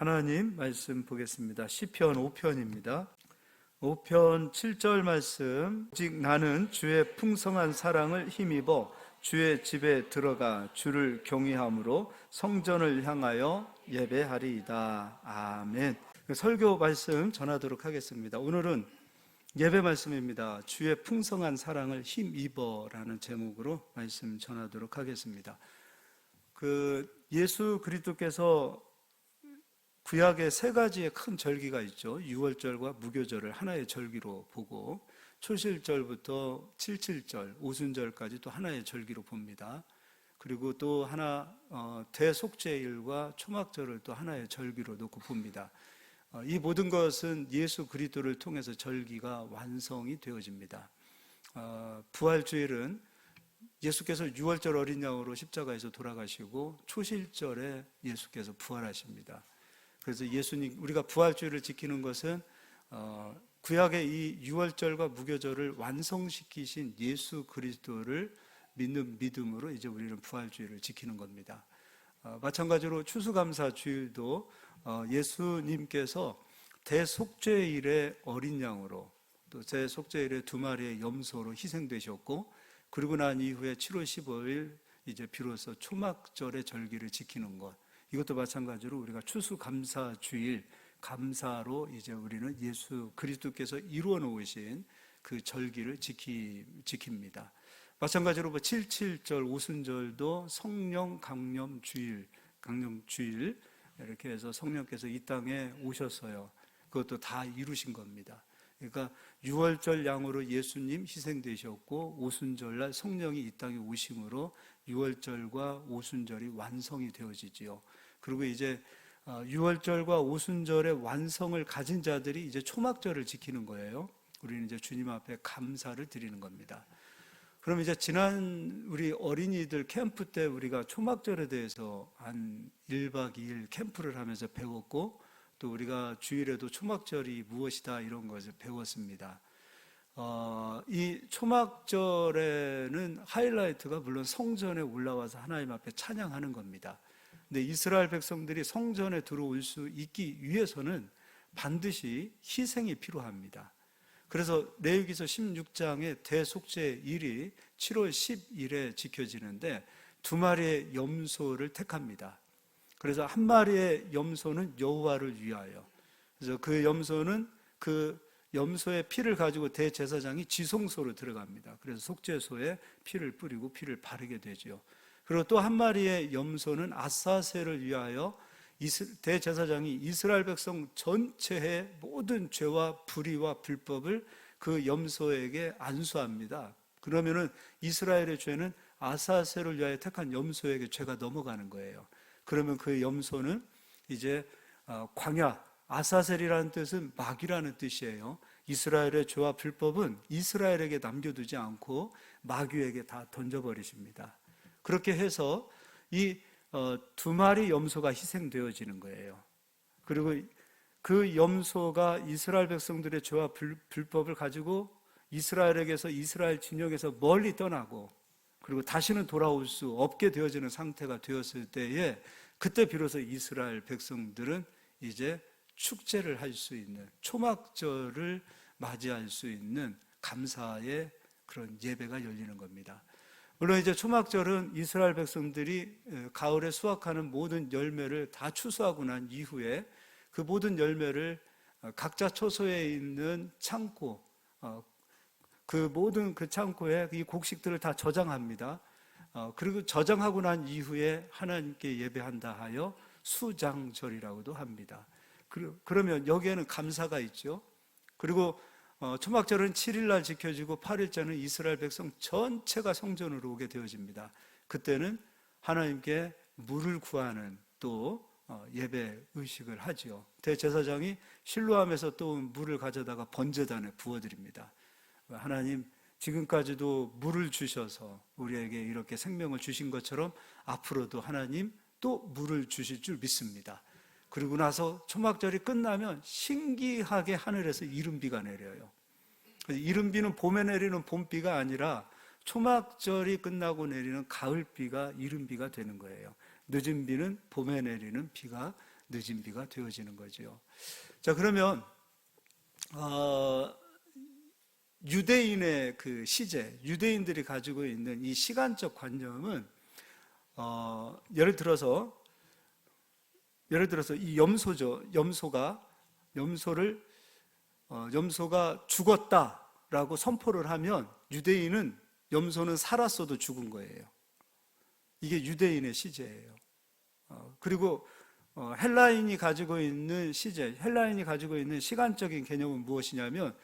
하나님 말씀 보겠습니다. 시편 5편입니다. 5편 7절 말씀 오직 나는 주의 풍성한 사랑을 힘입어 주의 집에 들어가 주를 경외함으로 성전을 향하여 예배하리이다. 아멘. 설교 말씀 전하도록 하겠습니다. 오늘은 예배 말씀입니다. 주의 풍성한 사랑을 힘입어라는 제목으로 말씀 전하도록 하겠습니다. 그 예수 그리스도께서 구약에 세 가지의 큰 절기가 있죠. 유월절과 무교절을 하나의 절기로 보고 초실절부터 칠칠절, 오순절까지 또 하나의 절기로 봅니다. 그리고 또 하나 어, 대속죄일과 초막절을 또 하나의 절기로 놓고 봅니다. 어, 이 모든 것은 예수 그리스도를 통해서 절기가 완성이 되어집니다. 어, 부활주일은 예수께서 6월절 어린 양으로 십자가에서 돌아가시고 초실절에 예수께서 부활하십니다. 그래서 예수님 우리가 부활주의를 지키는 것은 어, 구약의 이 유월절과 무교절을 완성시키신 예수 그리스도를 믿는 믿음으로 이제 우리는 부활주의를 지키는 겁니다. 어, 마찬가지로 추수감사 주일도 어, 예수님께서 대속죄일의 어린 양으로 또 대속죄일의 두 마리의 염소로 희생되셨고 그리고 난 이후에 7월 15일 이제 비로소 초막절의 절기를 지키는 것 이것도 마찬가지로 우리가 추수감사 주일 감사로 이제 우리는 예수 그리스도께서 이루어 놓으신 그 절기를 지키, 지킵니다. 마찬가지로 뭐 77절 오순절도 성령 강령 주일, 강령 주일 이렇게 해서 성령께서 이 땅에 오셨어요. 그것도 다 이루신 겁니다. 그러니까 6월절 양으로 예수님 희생되셨고 오순절날 성령이 이 땅에 오심으로 6월절과 오순절이 완성이 되어지지요. 그리고 이제 6월절과 어, 오순절의 완성을 가진 자들이 이제 초막절을 지키는 거예요. 우리는 이제 주님 앞에 감사를 드리는 겁니다. 그럼 이제 지난 우리 어린이들 캠프 때 우리가 초막절에 대해서 한 1박 2일 캠프를 하면서 배웠고 또 우리가 주일에도 초막절이 무엇이다 이런 것을 배웠습니다. 어, 이 초막절에는 하이라이트가 물론 성전에 올라와서 하나님 앞에 찬양하는 겁니다. 근데 이스라엘 백성들이 성전에 들어올 수 있기 위해서는 반드시 희생이 필요합니다. 그래서 레위기서 16장의 대속죄 일이 7월 10일에 지켜지는데 두 마리의 염소를 택합니다. 그래서 한 마리의 염소는 여호와를 위하여. 그래서 그 염소는 그 염소의 피를 가지고 대제사장이 지성소로 들어갑니다. 그래서 속죄소에 피를 뿌리고 피를 바르게 되죠. 그리고 또 한 마리의 염소는 아사세를 위하여 대제사장이 이스라엘 백성 전체의 모든 죄와 불의와 불법을 그 염소에게 안수합니다. 그러면은 이스라엘의 죄는 아사세를 위하여 택한 염소에게 죄가 넘어가는 거예요. 그러면 그 염소는 이제 어, 광야 아사셀이라는 뜻은 마귀라는 뜻이에요. 이스라엘의 죄와 불법은 이스라엘에게 남겨두지 않고 마귀에게 다 던져버리십니다. 그렇게 해서 이두 어, 마리 염소가 희생되어지는 거예요. 그리고 그 염소가 이스라엘 백성들의 죄와 불, 법을 가지고 이스라엘에게서 이스라엘 진영에서 멀리 떠나고 그리고 다시는 돌아올 수 없게 되어지는 상태가 되었을 때에 그때 비로소 이스라엘 백성들은 이제 축제를 할 수 있는 초막절을 맞이할 수 있는 감사의 그런 예배가 열리는 겁니다. 물론 이제 초막절은 이스라엘 백성들이 가을에 수확하는 모든 열매를 다 추수하고 난 이후에 그 모든 열매를 어, 각자 처소에 있는 창고, 어, 그 모든 그 창고에 이 곡식들을 다 저장합니다. 어, 그리고 저장하고 난 이후에 하나님께 예배한다 하여 수장절이라고도 합니다. 그러면 여기에는 감사가 있죠. 그리고 어, 초막절은 7일날 지켜지고 8일째는 이스라엘 백성 전체가 성전으로 오게 되어집니다. 그때는 하나님께 물을 구하는 또 어, 예배 의식을 하지요. 대제사장이 실로함에서 또 물을 가져다가 번제단에 부어드립니다. 하나님 지금까지도 물을 주셔서 우리에게 이렇게 생명을 주신 것처럼 앞으로도 하나님 또 물을 주실 줄 믿습니다. 그리고 나서 초막절이 끝나면 신기하게 하늘에서 이른비가 내려요. 이른비는 봄에 내리는 봄비가 아니라 초막절이 끝나고 내리는 가을비가 이른비가 되는 거예요. 늦은 비는 봄에 내리는 비가 늦은 비가 되어지는 거죠. 자 그러면 어, 유대인의 그 시제, 유대인들이 가지고 있는 이 시간적 관념은 어, 예를 들어서 예를 들어서 이 염소죠. 염소가 염소를 어, 염소가 죽었다라고 선포를 하면 유대인은 염소는 살았어도 죽은 거예요. 이게 유대인의 시제예요. 어, 그리고 어, 헬라인이 가지고 있는 시제, 헬라인이 가지고 있는 시간적인 개념은 무엇이냐면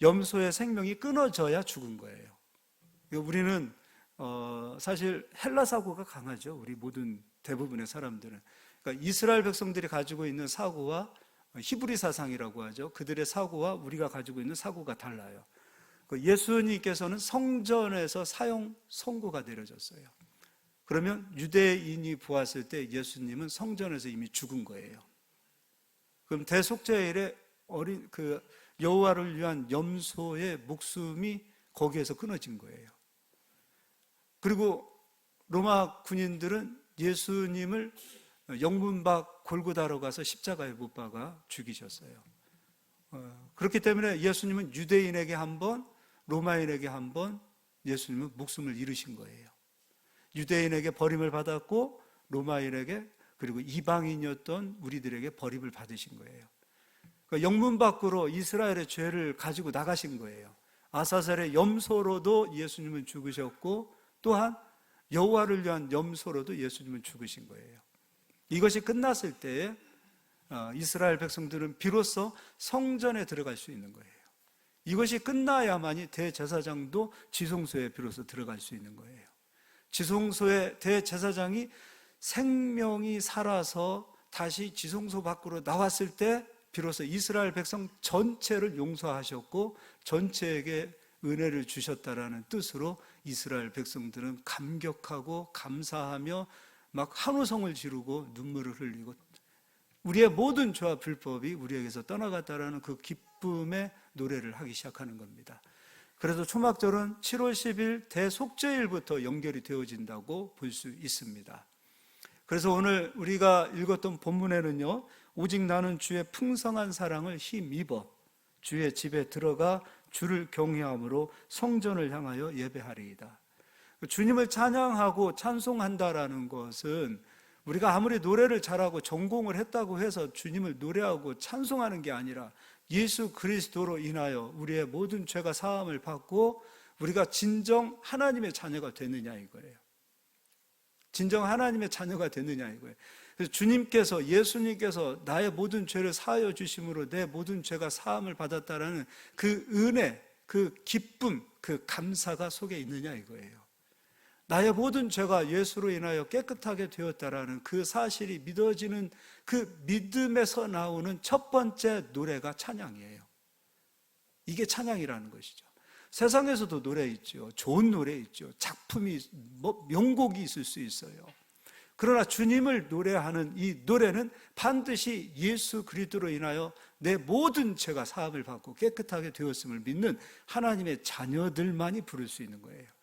염소의 생명이 끊어져야 죽은 거예요. 우리는 어, 사실 헬라 사고가 강하죠. 우리 모든 대부분의 사람들은. 그러니까 이스라엘 백성들이 가지고 있는 사고와 히브리 사상이라고 하죠. 그들의 사고와 우리가 가지고 있는 사고가 달라요. 그 예수님께서는 성전에서 사형 선고가 내려졌어요. 그러면 유대인이 보았을 때 예수님은 성전에서 이미 죽은 거예요. 그럼 대속죄일에 어린 그 여호와를 위한 염소의 목숨이 거기에서 끊어진 거예요. 그리고 로마 군인들은 예수님을 영문박 골고다로 가서 십자가에 못 박아 죽이셨어요. 어, 그렇기 때문에 예수님은 유대인에게 한 번, 로마인에게 한 번 예수님은 목숨을 잃으신 거예요. 유대인에게 버림을 받았고 로마인에게 그리고 이방인이었던 우리들에게 버림을 받으신 거예요. 그러니까 영문 밖으로 이스라엘의 죄를 가지고 나가신 거예요. 아사셀의 염소로도 예수님은 죽으셨고 또한 여호와를 위한 염소로도 예수님은 죽으신 거예요. 이것이 끝났을 때에 어, 이스라엘 백성들은 비로소 성전에 들어갈 수 있는 거예요. 이것이 끝나야만이 대제사장도 지성소에 비로소 들어갈 수 있는 거예요. 지성소의 대제사장이 생명이 살아서 다시 지성소 밖으로 나왔을 때 비로소 이스라엘 백성 전체를 용서하셨고 전체에게 은혜를 주셨다라는 뜻으로 이스라엘 백성들은 감격하고 감사하며 막 한우성을 지르고 눈물을 흘리고 우리의 모든 죄와 불법이 우리에게서 떠나갔다라는 그 기쁨의 노래를 하기 시작하는 겁니다. 그래서 초막절은 7월 10일 대속죄일부터 연결이 되어진다고 볼 수 있습니다. 그래서 오늘 우리가 읽었던 본문에는요, 오직 나는 주의 풍성한 사랑을 힘입어 주의 집에 들어가 주를 경외함으로 성전을 향하여 예배하리이다. 주님을 찬양하고 찬송한다라는 것은 우리가 아무리 노래를 잘하고 전공을 했다고 해서 주님을 노래하고 찬송하는 게 아니라 예수 그리스도로 인하여 우리의 모든 죄가 사함을 받고 우리가 진정 하나님의 자녀가 되느냐 이거예요. 진정 하나님의 자녀가 되느냐 이거예요. 주님께서 예수님께서 나의 모든 죄를 사하여 주심으로 내 모든 죄가 사함을 받았다라는 그 은혜, 그 기쁨, 그 감사가 속에 있느냐 이거예요. 나의 모든 죄가 예수로 인하여 깨끗하게 되었다라는 그 사실이 믿어지는 그 믿음에서 나오는 첫 번째 노래가 찬양이에요. 이게 찬양이라는 것이죠. 세상에서도 노래 있죠. 좋은 노래 있죠. 작품이, 뭐, 명곡이 있을 수 있어요. 그러나 주님을 노래하는 이 노래는 반드시 예수 그리스도로 인하여 내 모든 죄가 사함을 받고 깨끗하게 되었음을 믿는 하나님의 자녀들만이 부를 수 있는 거예요.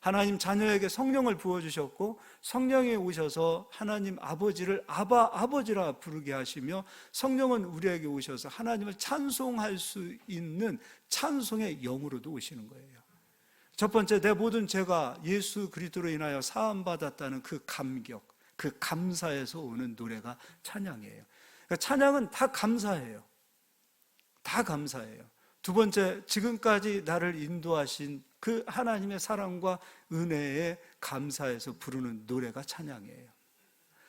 하나님 자녀에게 성령을 부어 주셨고 성령이 오셔서 하나님 아버지를 아바 아버지라 부르게 하시며 성령은 우리에게 오셔서 하나님을 찬송할 수 있는 찬송의 영으로도 오시는 거예요. 첫 번째 내 모든 죄가 예수 그리스도로 인하여 사함 받았다는 그 감격, 그 감사에서 오는 노래가 찬양이에요. 그러니까 찬양은 다 감사해요. 다 감사해요. 두 번째 지금까지 나를 인도하신 그 하나님의 사랑과 은혜에 감사해서 부르는 노래가 찬양이에요.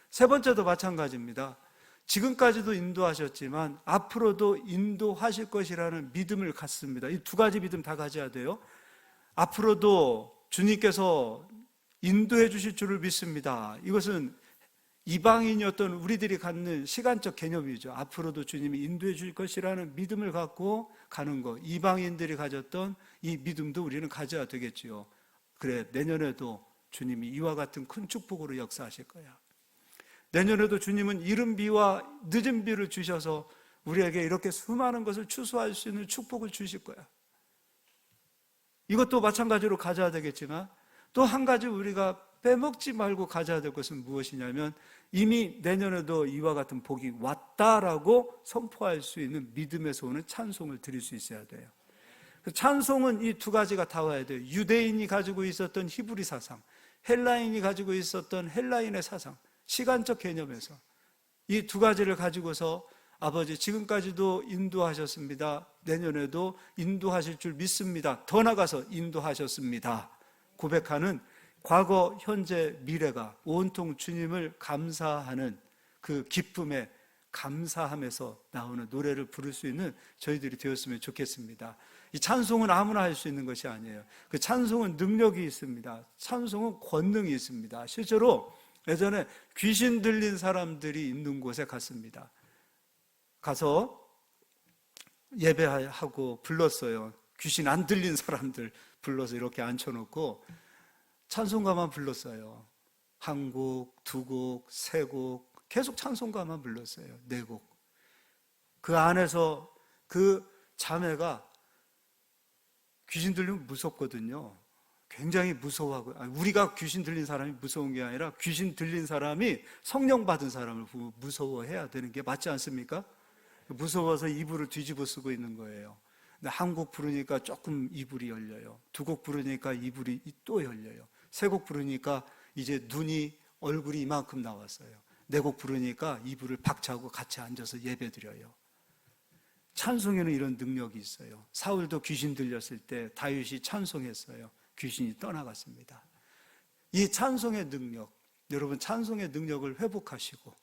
세 번째도 마찬가지입니다. 지금까지도 인도하셨지만 앞으로도 인도하실 것이라는 믿음을 갖습니다. 이 두 가지 믿음 다 가져야 돼요. 앞으로도 주님께서 인도해 주실 줄을 믿습니다. 이것은 이방인이었던 우리들이 갖는 시간적 개념이죠. 앞으로도 주님이 인도해 줄 것이라는 믿음을 갖고 가는 것. 이방인들이 가졌던 이 믿음도 우리는 가져야 되겠지요. 그래, 내년에도 주님이 이와 같은 큰 축복으로 역사하실 거야. 내년에도 주님은 이른 비와 늦은 비를 주셔서 우리에게 이렇게 수많은 것을 추수할 수 있는 축복을 주실 거야. 이것도 마찬가지로 가져야 되겠지만 또 한 가지 우리가 빼먹지 말고 가져야 될 것은 무엇이냐면 이미 내년에도 이와 같은 복이 왔다라고 선포할 수 있는 믿음에서 오는 찬송을 드릴 수 있어야 돼요. 그 찬송은 이 두 가지가 다 와야 돼요. 유대인이 가지고 있었던 히브리 사상, 헬라인이 가지고 있었던 헬라인의 사상, 시간적 개념에서 이 두 가지를 가지고서 아버지 지금까지도 인도하셨습니다. 내년에도 인도하실 줄 믿습니다. 더 나가서 인도하셨습니다. 고백하는 과거, 현재, 미래가 온통 주님을 감사하는 그 기쁨에 감사함에서 나오는 노래를 부를 수 있는 저희들이 되었으면 좋겠습니다. 이 찬송은 아무나 할 수 있는 것이 아니에요. 그 찬송은 능력이 있습니다. 찬송은 권능이 있습니다. 실제로 예전에 귀신 들린 사람들이 있는 곳에 갔습니다. 가서 예배하고 불렀어요. 귀신 안 들린 사람들 불러서 이렇게 앉혀놓고 찬송가만 불렀어요. 한 곡, 두 곡, 세 곡, 계속 찬송가만 불렀어요. 네 곡. 그 안에서 그 자매가 귀신 들리면 무섭거든요. 굉장히 무서워하고, 우리가 귀신 들린 사람이 무서운 게 아니라 귀신 들린 사람이 성령 받은 사람을 무서워해야 되는 게 맞지 않습니까? 무서워서 이불을 뒤집어 쓰고 있는 거예요. 근데 한 곡 부르니까 조금 이불이 열려요. 두 곡 부르니까 이불이 또 열려요. 세 곡 부르니까 이제 눈이 얼굴이 이만큼 나왔어요. 네 곡 부르니까 이불을 박차고 같이 앉아서 예배 드려요. 찬송에는 이런 능력이 있어요. 사울도 귀신 들렸을 때 다윗이 찬송했어요. 귀신이 떠나갔습니다. 이 찬송의 능력, 여러분 찬송의 능력을 회복하시고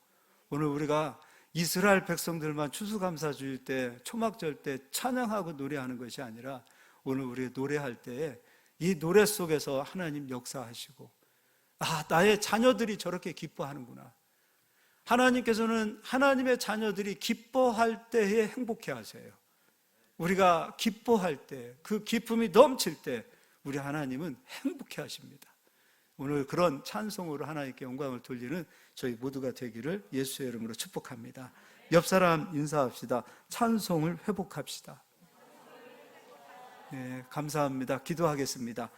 오늘 우리가 이스라엘 백성들만 추수감사주일 때 초막절 때 찬양하고 노래하는 것이 아니라 오늘 우리 노래할 때에 이 노래 속에서 하나님 역사하시고 아 나의 자녀들이 저렇게 기뻐하는구나 하나님께서는 하나님의 자녀들이 기뻐할 때에 행복해 하세요 우리가 기뻐할 때 그 기쁨이 넘칠 때 우리 하나님은 행복해 하십니다 오늘 그런 찬송으로 하나님께 영광을 돌리는 저희 모두가 되기를 예수의 이름으로 축복합니다. 옆 사람 인사합시다. 찬송을 회복합시다. 네, 감사합니다. 기도하겠습니다.